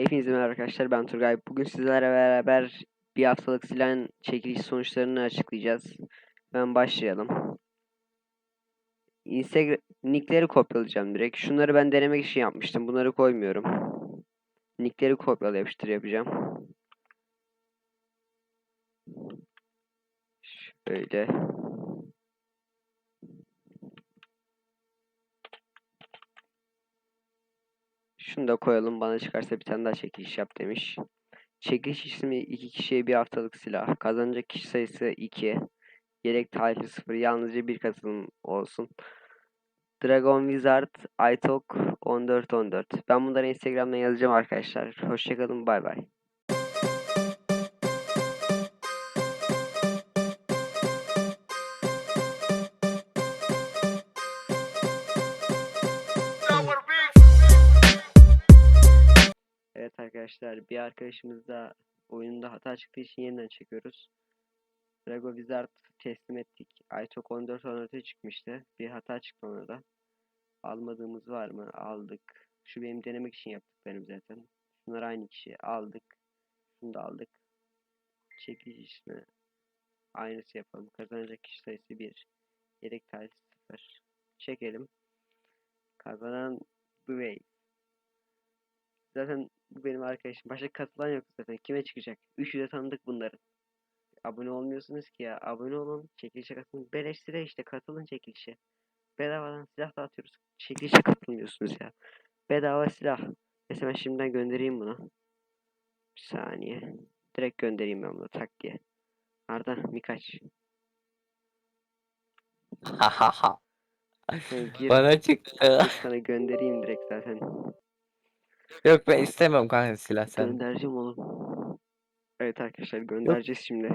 Hepinize merhaba arkadaşlar ben Turgay. Bugün sizlerle beraber bir haftalık silah çekiliş sonuçlarını açıklayacağız. Ben başlayalım. Instagram nickleri kopyalayacağım direkt. Şunları ben denemek için yapmıştım. Bunları koymuyorum. Nickleri kopyala yapıştır yapacağım. Şöyle. Şunu da koyalım. Bana çıkarsa bir tane daha çekiliş yap demiş. Çekiliş ismi iki kişiye bir haftalık silah. Kazanacak kişi sayısı 2. Yelek tarifi 0. Yalnızca bir katılım olsun. Dragon Wizard, iTalk 1414. Ben bunları Instagram'dan yazacağım arkadaşlar. Hoşçakalın. Bay bay. Arkadaşlar bir arkadaşımız da oyunda hata çıktığı için yeniden çekiyoruz. Drago Wizard teslim ettik. iTalk 14 14'e çıkmıştı. Bir hata çıktı ona da. Almadığımız var mı? Aldık. Şu benim denemek için yaptıklarım zaten. Bunlar aynı kişi. Aldık. Şunu da aldık. Çekiliş ismi. Aynısı yapalım. Kazanacak kişi sayısı 1. Yedek tarihi 0. Çekelim. Kazanan Dwayne. Zaten bu benim arkadaşım. Başka katılan yok zaten. Kime çıkacak? Üçü de tanıdık bunların. Abone olmuyorsunuz ki ya. Abone olun. Çekilişe katılın. Beleş silah işte. Katılın çekilişe. Bedavadan silah dağıtıyoruz. Çekilişe katılmıyorsunuz ya. Bedava silah. Neyse ben şimdiden göndereyim bunu. Bir saniye. Direkt göndereyim ben bunu tak diye. Arda Mikaç. Bana çıktı. Sana göndereyim direkt zaten. Yok ben istemiyorum kanka silah sen. Göndereceğim oğlum. Evet arkadaşlar göndereceğiz şimdi.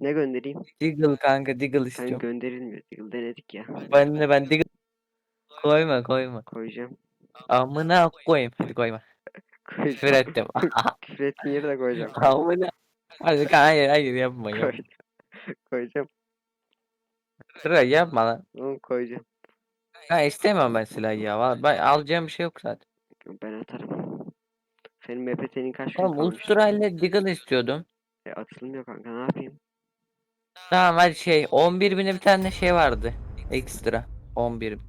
Ne göndereyim? Diggle kanka Diggle Hani istiyorum. gönderilmiyor. Deal denedik ya. Ben de ben Diggle koyma koyma. Koyacağım. Amına koyayım. Hadi koyma. Küfür Koyacağım. ettim. Küfür ettiğin yere de koyacağım. Amına. Hadi kanka hayır hayır yapma yapma. Koy- koyacağım. Sıra yapma lan. Oğlum koyacağım. Ha istemiyorum ben silahı ya. Vallahi Ben alacağım bir şey yok zaten. Ben atarım. Senin MPT'nin kaç gün Oğlum kalmış? Ustura ile Diggle istiyordum. E, atılmıyor kanka ne yapayım? Tamam hadi şey 11 bine bir tane şey vardı. Ekstra. 11 bin.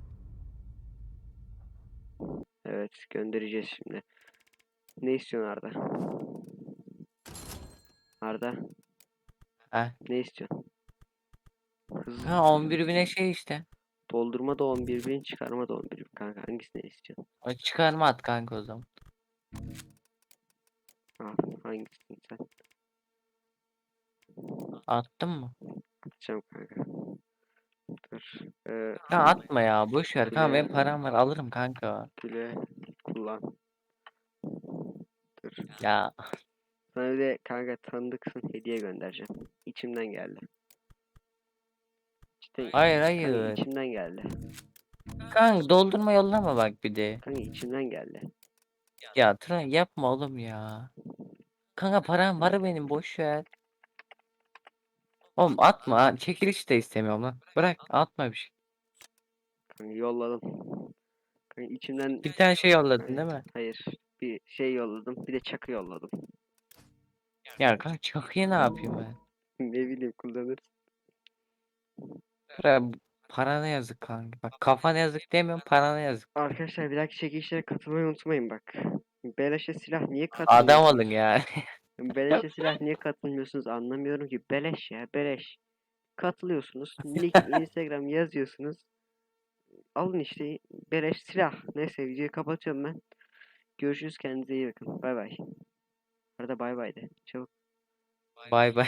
Evet göndereceğiz şimdi. Ne istiyorsun Arda? Arda Ha. ne istiyorsun? Hızlı Ha 11 bine şey işte. doldurma da 11 bin çıkarma da 11 bin kanka hangisini istiyorsun? O çıkarma at kanka o zaman. Al hangisini sen? Attın mı? Atacağım kanka. Dur. Ee, Ya atma ya boş ver. Tamam benim param var alırım kanka. güle kullan. Dur. Ya Sana bir de kanka tanıdıksın hediye göndereceğim. İçimden geldi. İşte hayır kanka hayır. içimden geldi. Kanka doldurma yollama bak bir de. Kanka içimden geldi. Ya Tran yapma oğlum ya. Kanka param var benim boş ver. Oğlum atma ha. Çekiliş de istemiyorum lan. Bırak atma bir şey. Kanka yolladım. Kanka içimden Bir tane şey yolladın değil mi? Hayır. Bir şey yolladım. Bir de çakı yolladım. Ya kanka çok iyi ne yapayım ben? ne bileyim kullanırız. Para, parana yazık kanka. Bak kafana yazık demiyorum parana yazık. Arkadaşlar bir dahaki çekilişlere katılmayı unutmayın bak. Beleşe silah niye katılmıyorsunuz? Adam olun ya. Beleşe silah niye katılmıyorsunuz anlamıyorum ki. Beleş ya beleş. Katılıyorsunuz. Nick Instagram yazıyorsunuz. Alın işte beleş silah. Neyse videoyu kapatıyorum ben. Görüşürüz kendinize iyi bakın. Bay bay. Arada bay bay de. Çabuk. Bay bay.